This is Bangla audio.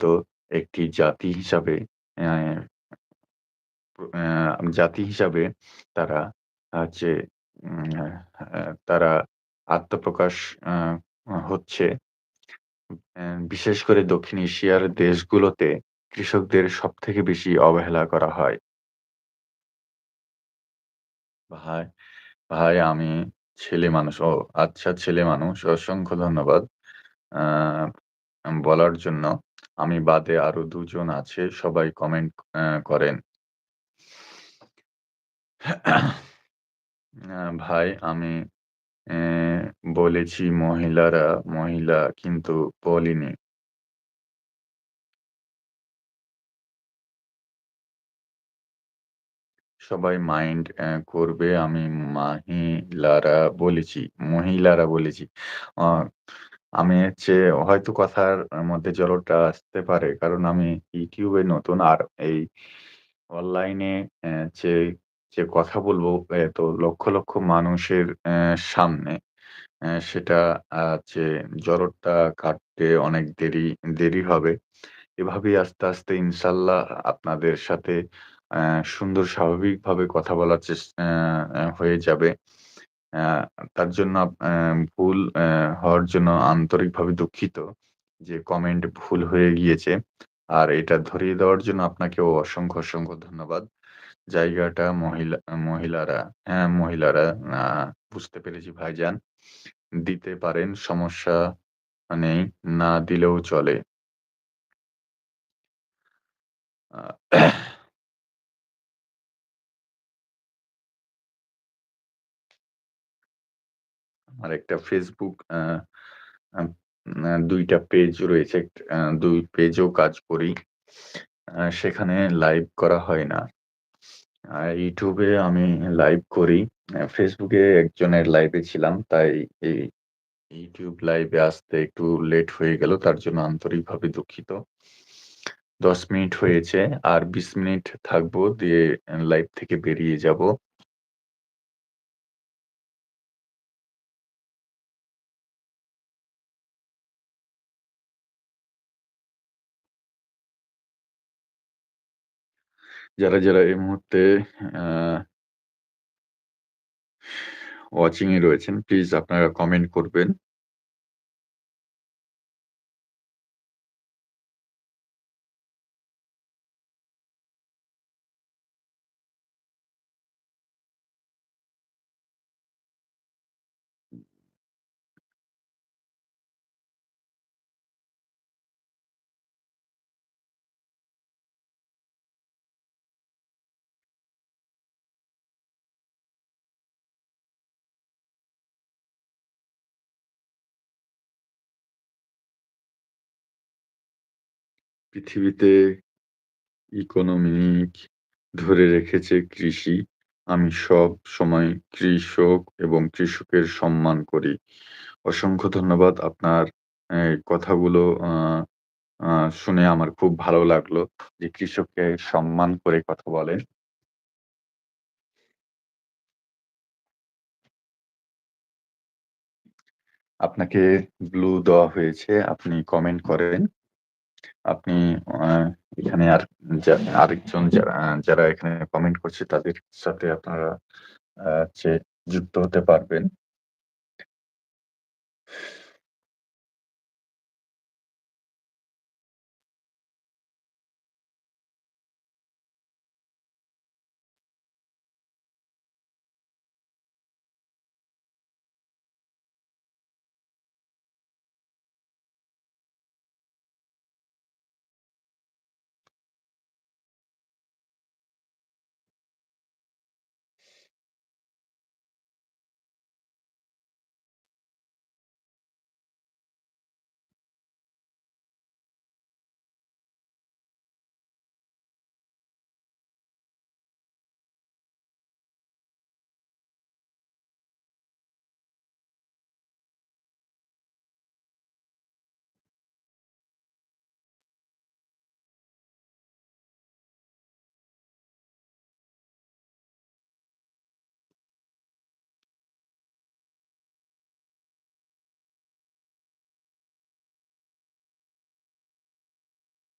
দায়িত্ব একটি জাতি হিসাবে জাতি হিসাবে তারা হচ্ছে তারা আত্মপ্রকাশ হচ্ছে। বিশেষ করে দক্ষিণ এশিয়ার দেশগুলোতে কৃষকদের সব থেকে বেশি অবহেলা করা হয়। ভাই, ভাই আমি ছেলে মানুষ। ও আচ্ছা ছেলে মানুষ। অসংখ্য ধন্যবাদ বলার জন্য। আমি বাদে আরও দুজন আছে সবাই কমেন্ট করেন। ভাই আমি বলেছি মহিলারা মহিলা কিন্তু বলিনি। সবাই মাইন্ড করবে আমি মাহিলারা বলেছি, মহিলারা বলেছি। আমি হচ্ছে হয়তো কথার মধ্যে জড়তা আসতে পারে। কারণ আমি এ নতুন। আর এই অনলাইনে যে, যে কথা বলব তো লক্ষ, লক্ষ মানুষের সামনে সেটা যে জড়তা কাটতে অনেক দেরি, দেরি হবে। এভাবেই আস্তে, আস্তে ইনশাআল্লাহ আপনাদের সাথে অ্যা সুন্দর স্বাভাবিকভাবে কথা বলার অ্যা হয়ে যাবে। তার জন্য ভুল হওয়ার জন্য আন্তরিকভাবে দুঃখিত যে কমেন্ট ভুল হয়ে গিয়েছে। আর এটা ধরিয়ে দেওয়ার জন্য আপনাকেও অসংখ্য, অসংখ্য ধন্যবাদ। জায়গাটা মহিলা মহিলারা হ্যাঁ, মহিলারা বুঝতে পেরেছি ভাইজান। দিতে পারেন সমস্যা নেই, না দিলেও চলে। আ আমার একটা ফেসবুক আ, আম, আ ২ টা পেজ রয়েছে। ২ পেজেও কাজ করি। সেখানে লাইভ করা হয় না। এ আমি লাইভ করি। এ একজনের লাইভে ছিলাম। তাই এই YouTube লাইভে আসতে একটু লেট হয়ে গেল। তার জন্য আন্তরিকভাবে দুঃখিত। ১০ মিনিট হয়েছে। আর ২০ মিনিট থাকব, দিয়ে লাইভ থেকে বেরিয়ে যাব। যারা, যারা এই মুহূর্তে আ ওয়াচিং এ রয়েছেন প্লিজ আপনারা কমেন্ট করবেন। পৃথিবীতে ইকোনমিক ধরে রেখেছে কৃষি। আমি সবসময় কৃষক এবং কৃষকের সম্মান করি। অসংখ্য ধন্যবাদ আপনার কথাগুলো শুনে আমার খুব ভালো লাগল যে কৃষককে সম্মান করে কথা বলেন। আপনাকে ব্লু দেওয়া হয়েছে। আপনি কমেন্ট করেন। আপনি এখানে আর আরেকজন যারা যারা এখানে কমেন্ট করছে, তাদের সাথে আপনারা যুক্ত হতে পারবেন।